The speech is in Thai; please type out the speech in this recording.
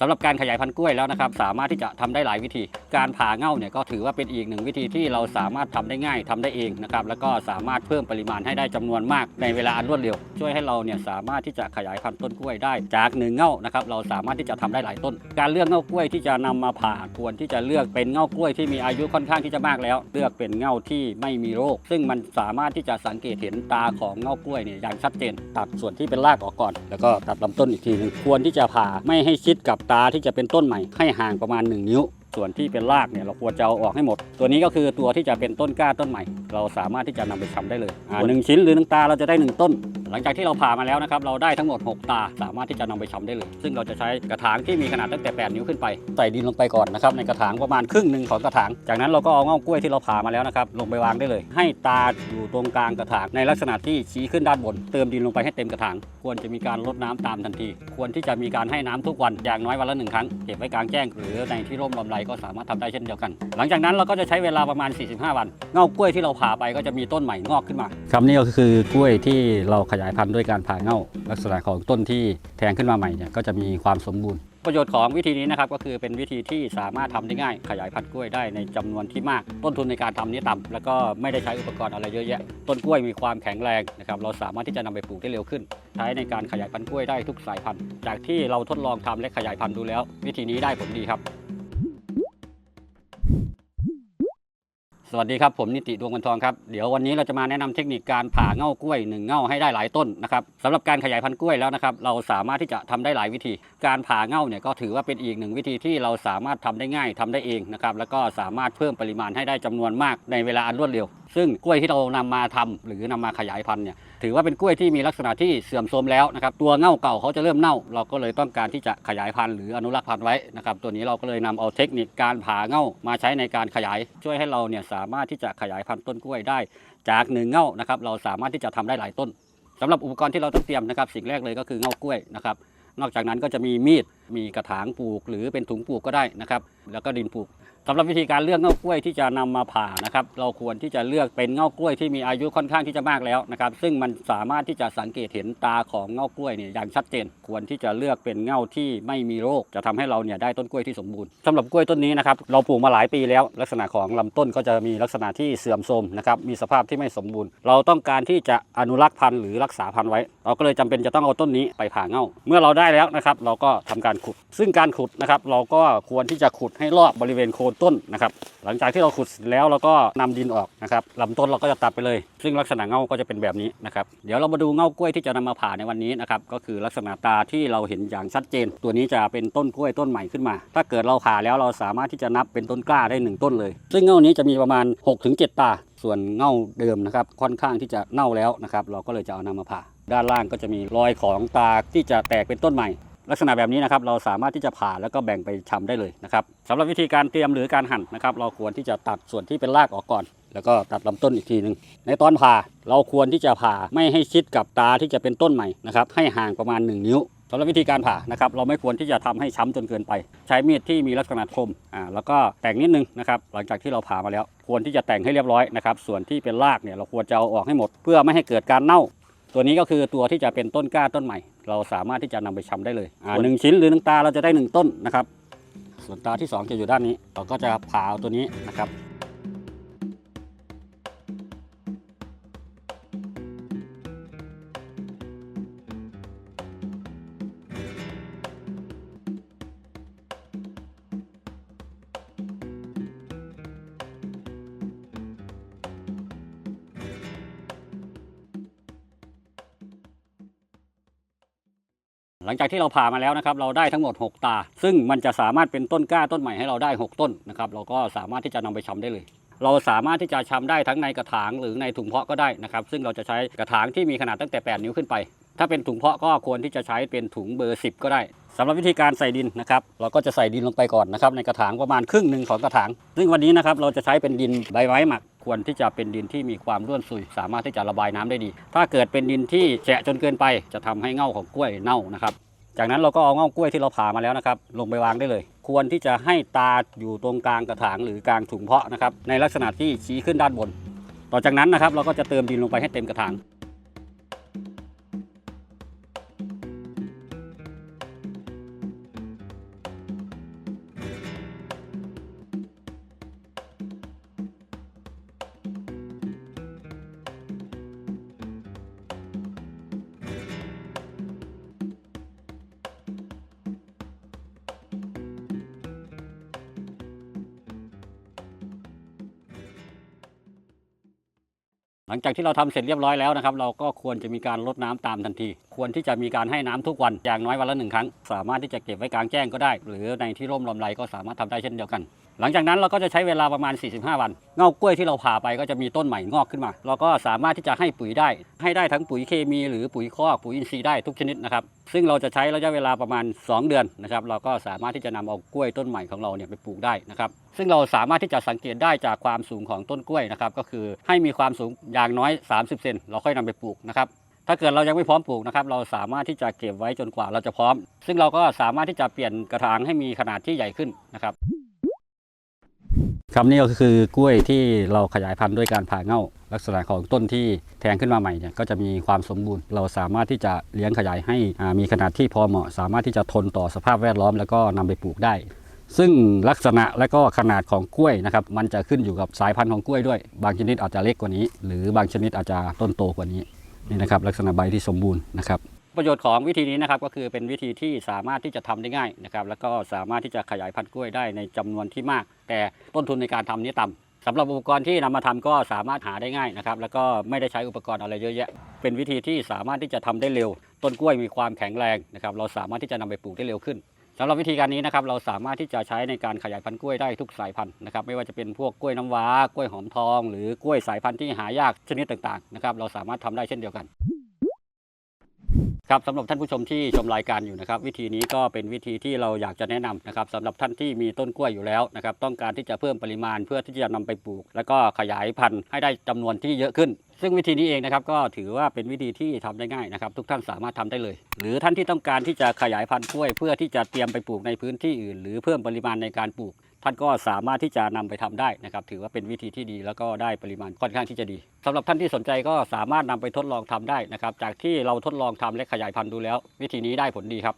สำหรับการขยายพันธุ์กล้วยแล้วนะครับ สามารถที่จะทำได้หลายวิธี การผ่าเง่าเนี่ยก็ถือว่าเป็นอีกหนึ่งวิธีที่เราสามารถทำได้ง่ายทำได้เองนะครับแล้วก็สามารถเพิ่มปริมาณให้ได้จำนวนมาก ในเวลาอันรวดเร็ว ช่วยให้เราเนี่ยสามารถที่จะขยายพันธุ์ต้นกล้วยได้จากหนึ่งเง่านะครับเราสามารถที่จะทำได้หลายต้น การเลือกเง่ากล้วยที่จะนำมาผ่าควรที่จะเลือกเป็นเง่ากล้วยที่มีอายุค่อนข้างที่จะมากแล้ว เลือกเป็นเง่าที่ไม่มีโรค ซึ่งมันสามารถที่จะสังเกตเห็นตาของเง่ากล้วยเนี่ยอย่างชัดเจน ตัดส่วนที่เป็นรากออกก่อน แล้วก็ตัดลำต้นอีกทีนึงควรที่จะผ่าไม่ให้ชิดกับตาที่จะเป็นต้นใหม่ ให้ห่างประมาณ 1 นิ้ว ส่วนที่เป็นรากเนี่ยเราควรจะเอาออกให้หมด ตัวนี้ก็คือตัวที่จะเป็นต้นกล้าต้นใหม่ เราสามารถที่จะนำไปชำได้เลยอ่าหนึ่งชิ้นหรือหนึ่งตาเราจะได้หนึ่งต้น หลังจากที่เราผ่ามาแล้วนะครับ เราได้ทั้งหมด 6 ตา สามารถที่จะนำไปชำได้เลย ซึ่งเราจะใช้กระถางที่มีขนาดตั้งแต่ 8 นิ้วขึ้นไป ใส่ดินลงไปก่อนนะครับ ในกระถางประมาณครึ่งหนึ่งของกระถาง จากนั้นเราก็เอาเง่ากล้วยที่เราผ่ามาแล้วนะครับ ลงไปวางได้เลย ให้ตาอยู่ตรงกลางกระถางในลักษณะที่ชี้ขึ้นด้านบน เติมดินลงไปให้เต็มกระถาง ควรจะมีการรดน้ำตามทันที ควรที่จะมีการให้น้ำทุกวัน อย่างน้อยวันละหนึ่งครั้ง เก็บไว้กลางแจ้ง หรือในที่ร่มลมไรก็สามารถทำได้เช่นเดียวกัน หลังจากนั้นเราก็จะใช้เวลาประมาณ 45 วัน เง่ากล้วยที่เราผ่าไปก็จะมีต้นใหม่งอกขึ้นมา ครับนี่ก็คือกล้วยที่เราขยายพันธุ์ด้วยการผ่าเง่าลักษณะของต้นที่แทงขึ้นมาใหม่เนี่ยก็จะมีความสมบูรณ์ ประโยชน์ของวิธีนี้นะครับก็คือเป็นวิธีที่สามารถทำได้ง่าย ขยายพันธุ์กล้วยได้ในจำนวนที่มาก ต้นทุนในการทำนี้ต่ำแล้วก็ไม่ได้ใช้อุปกรณ์อะไรเยอะแยะ ต้นกล้วยมีความแข็งแรงนะครับเราสามารถที่จะนำไปปลูกได้เร็วขึ้น ใช้ในการขยายพันธุ์กล้วยได้ทุกสายพันธุ์ จากที่เราทดลองทำและขยายพันธุ์ดูแล้ว วิธีนี้ได้ผลดีครับ สวัสดีครับผมนิติดวงวันทองครับเดี๋ยววันนี้เราจะมาแนะนำเทคนิคการผ่าเง่ากล้วยหนึ่งเง่าให้ได้หลายต้นนะครับสำหรับการขยายพันธุ์กล้วยแล้วนะครับเราสามารถที่จะทำได้หลายวิธี การผ่าเง่าเนี่ยก็ถือว่าเป็นอีกหนึ่งวิธีที่เราสามารถทำได้ง่ายทำได้เองนะครับแล้วก็สามารถเพิ่มปริมาณให้ได้จำนวนมากในเวลาอันรวดเร็ว ซึ่งกล้วยที่เรานำมาทำหรือนำมาขยายพันธุ์เนี่ยถือว่าเป็นกล้วยที่มีลักษณะที่เสื่อมโทรมแล้วนะครับตัวเง่าเก่าเขาจะเริ่มเน่า เราก็เลยต้องการที่จะขยายพันธุ์หรืออนุรักษ์พันธุ์ไว้นะครับตัวนี้เราก็เลยนำเอาเทคนิคการผ่าเง่ามาใช้ในการขยายช่วยให้เราเนี่ยสาามารถที่จะขยายพันธุ์ต้นกล้วยได้ จากหนึ่งเง่านะครับเราสามารถที่จะทำได้หลายต้นสำหรับอุปกรณ์ที่เราต้องเตรียมนะครับ สิ่งแรกเลยก็คือเง่ากล้วยนะครับ นอกจากนั้นก็จะมีมีด มีกระถางปลูกหรือเป็นถุงปลูกก็ได้นะครับ แล้วก็ดินปลูกสำหรับวิธีการเลือกเง่ากล้วยที่จะนำมาผ่านะครับ เราควรที่จะเลือกเป็นเง่ากล้วยที่มีอายุค่อนข้างที่จะมากแล้วนะครับ ซึ่งมันสามารถที่จะสังเกตเห็นตาของเง่ากล้วยเนี่ยอย่างชัดเจน ควรที่จะเลือกเป็นเง่าที่ไม่มีโรค จะทำให้เราเนี่ยได้ต้นกล้วยที่สมบูรณ์สำหรับกล้วยต้นนี้นะครับ เราปลูกมาหลายปีแล้ว ลักษณะของลำต้นก็จะมีลักษณะที่เสื่อมโทรมนะครับ มีสภาพที่ไม่สมบูรณ์ เราต้องการที่จะอนุรักษ์พันธุ์หรือรักษาพันธุ์ไว้ เราก็เลยจำเป็นจะต้องเอาต้นนี้ไปผ่าเง่าเมื่อเราได้แล้วนะครับ เราก็ทำการขุด ซึ่งการขุดนะครับเราก็ควรที่จะขุดให้รอบบริเวณโคนต้นนะครับ หลังจากที่เราขุดแล้วเราก็นำดินออกนะครับลำต้นเราก็จะตัดไปเลย ซึ่งลักษณะเงาก็จะเป็นแบบนี้นะครับเดี๋ยวเรามาดูเงากล้วยที่จะนำมาผ่าในวันนี้นะครับก็คือลักษณะตาที่เราเห็นอย่างชัดเจน ตัวนี้จะเป็นต้นกล้วยต้นใหม่ขึ้นมา ถ้าเกิดเราผ่าแล้วเราสามารถที่จะนับเป็นต้นกล้าได้หนึ่งต้นเลย ซึ่งเงานี้จะมีประมาณ 6-7 ตา ส่วนเงาเดิมนะครับค่อนข้างที่จะเน่าแล้วนะครับเราก็เลยจะเอานำมาผ่าด้านล่างก็จะมีรอยของตาที่จะแตกเป็นต้นใหม่ ลักษณะแบบนี้นะครับเราสามารถที่จะผ่าแล้วก็แบ่งไปชำได้เลยนะครับสำหรับวิธีการเตรียมหรือการหั่นนะครับ เราควรที่จะตัดส่วนที่เป็นรากออกก่อน แล้วก็ตัดลำต้นอีกทีหนึ่งในตอนผ่าเราควรที่จะผ่าไม่ให้ชิดกับตาที่จะเป็นต้นใหม่นะครับให้ห่างประมาณ 1 นิ้วสำหรับวิธีการผ่านะครับเราไม่ควรที่จะทำให้ช้ำจนเกินไป ใช้มีดที่มีลักษณะคมอ่าแล้วก็แต่งนิดนึงนะครับหลังจากที่เราผ่ามาแล้ว ควรที่จะแต่งให้เรียบร้อยนะครับส่วนที่เป็นรากเนี่ยเราควรจะเอาออกให้หมด เพื่อไม่ให้เกิดการเน่า ตัวนี้ก็คือตัวที่จะเป็นต้นกล้าต้นใหม่ เราสามารถที่จะนำไปชำได้เลยอ่าหนึ่งชิ้นหรือหนึ่งตาเราจะได้หนึ่งต้นนะครับ ส่วนตาที่สองจะอยู่ด้านนี้ เราก็จะผ่าเอาตัวนี้นะครับ หลังจากที่เราผ่ามาแล้วนะครับ เราได้ทั้งหมด 6 ตา ซึ่งมันจะสามารถเป็นต้นกล้าต้นใหม่ให้เราได้ 6 ต้นนะครับ เราก็สามารถที่จะนำไปชำได้เลย เราสามารถที่จะชำได้ทั้งในกระถางหรือในถุงเพาะก็ได้นะครับ ซึ่งเราจะใช้กระถางที่มีขนาดตั้งแต่ 8 นิ้วขึ้นไป ถ้าเป็นถุงเพาะก็ควรที่จะใช้เป็นถุงเบอร์ 10 ก็ได้สำหรับวิธีการใส่ดินนะครับ เราก็จะใส่ดินลงไปก่อนนะครับในกระถางประมาณครึ่งหนึ่งของกระถาง ซึ่งวันนี้นะครับเราจะใช้เป็นดินใบไม้หมัก ควรที่จะเป็นดินที่มีความร่วนซุย สามารถที่จะระบายน้ำได้ดี ถ้าเกิดเป็นดินที่แฉะจนเกินไป จะทำให้เง่าของกล้วยเน่านะครับ จากนั้นเราก็เอาเง่ากล้วยที่เราผ่ามาแล้วนะครับ ลงไปวางได้เลย ควรที่จะให้ตาอยู่ตรงกลางกระถางหรือกลางถุงเพาะนะครับในลักษณะที่ชี้ขึ้นด้านบน ต่อจากนั้นนะครับเราก็จะเติมดินลงไปให้เต็มกระถาง หลังจากที่เราทำเสร็จเรียบร้อยแล้วนะครับ เราก็ควรจะมีการลดน้ำตามทันที ควรที่จะมีการให้น้ำทุกวันอย่างน้อยวันละหนึ่งครั้ง สามารถที่จะเก็บไว้กลางแจ้งก็ได้ หรือในที่ร่มลมไรก็สามารถทำได้เช่นเดียวกัน หลังจากนั้นเราก็จะใช้เวลาประมาณ 45 วันเงากล้วยที่เราผ่าไปก็จะมีต้นใหม่งอกขึ้นมา เราก็สามารถที่จะให้ปุ๋ยได้ ให้ได้ทั้งปุ๋ยเคมีหรือปุ๋ยคอกปุ๋ยอินทรีย์ได้ทุกชนิดนะครับซึ่งเราจะใช้ระยะเวลาประมาณ 2 เดือนนะครับเราก็สามารถที่จะนำเอากล้วยต้นใหม่ของเราเนี่ยไปปลูกได้นะครับซึ่งเราสามารถที่จะสังเกตได้จากความสูงของต้นกล้วยนะครับก็คือให้มีความสูงอย่างน้อย 30 เซนเราค่อยนำไปปลูกนะครับถ้าเกิดเรายังไม่พร้อมปลูกนะครับเราสามารถที่จะเก็บไว้จนกว่าเราจะพร้อม ซึ่งเราก็สามารถที่จะเปลี่ยนกระถางให้มีขนาดที่ใหญ่ขึ้นนะครับ ครับนี่ก็คือกล้วยที่เราขยายพันธุ์ด้วยการผ่าเง่า ลักษณะของต้นที่แทงขึ้นมาใหม่เนี่ยก็จะมีความสมบูรณ์ เราสามารถที่จะเลี้ยงขยายให้มีขนาดที่พอเหมาะ สามารถที่จะทนต่อสภาพแวดล้อม แล้วก็นำไปปลูกได้ ซึ่งลักษณะและก็ขนาดของกล้วยนะครับมันจะขึ้นอยู่กับสายพันธุ์ของกล้วยด้วย บางชนิดอาจจะเล็กกว่านี้ หรือบางชนิดอาจจะต้นโตกว่านี้นี่นะครับลักษณะใบที่สมบูรณ์นะครับ ประโยชน์ของวิธีนี้นะครับก็คือเป็นวิธีที่สามารถที่จะทำได้ง่ายนะครับแล้วก็สามารถที่จะขยายพันธุ์กล้วยได้ในจำนวนที่มาก แต่ต้นทุนในการทำนี้ต่ำสำหรับอุปกรณ์ที่นำมาทำก็สามารถหาได้ง่ายนะครับแล้วก็ไม่ได้ใช้อุปกรณ์อะไรเยอะแยะ เป็นวิธีที่สามารถที่จะทำได้เร็ว ต้นกล้วยมีความแข็งแรงนะครับเราสามารถที่จะนำไปปลูกได้เร็วขึ้นสำหรับวิธีการนี้นะครับเราสามารถที่จะใช้ในการขยายพันธุ์กล้วยได้ทุกสายพันธุ์นะครับไม่ว่าจะเป็นพวกกล้วยน้ำว้ากล้วยหอมทอง หรือกล้วยสายพันธุ์ที่หายากชนิดต่างๆนะครับเราสามารถทำได้เช่นเดียวกัน ครับสำหรับท่านผู้ชมที่ชมรายการอยู่นะครับ วิธีนี้ก็เป็นวิธีที่เราอยากจะแนะนำนะครับสำหรับท่านที่มีต้นกล้วยอยู่แล้วนะครับ ต้องการที่จะเพิ่มปริมาณเพื่อที่จะนำไปปลูก แล้วก็ขยายพันธุ์ให้ได้จำนวนที่เยอะขึ้น ซึ่งวิธีนี้เองนะครับก็ถือว่าเป็นวิธีที่ทำได้ง่ายนะครับ ทุกท่านสามารถทำได้เลย หรือท่านที่ต้องการที่จะขยายพันธุ์กล้วย เพื่อที่จะเตรียมไปปลูกในพื้นที่อื่น หรือเพิ่มปริมาณในการปลูก ท่านก็สามารถที่จะนำไปทำได้นะครับ ถือว่าเป็นวิธีที่ดีแล้วก็ได้ปริมาณค่อนข้างที่จะดีสำหรับท่านที่สนใจก็สามารถนำไปทดลองทำได้นะครับ จากที่เราทดลองทำและขยายพันธุ์ดูแล้ว วิธีนี้ได้ผลดีครับ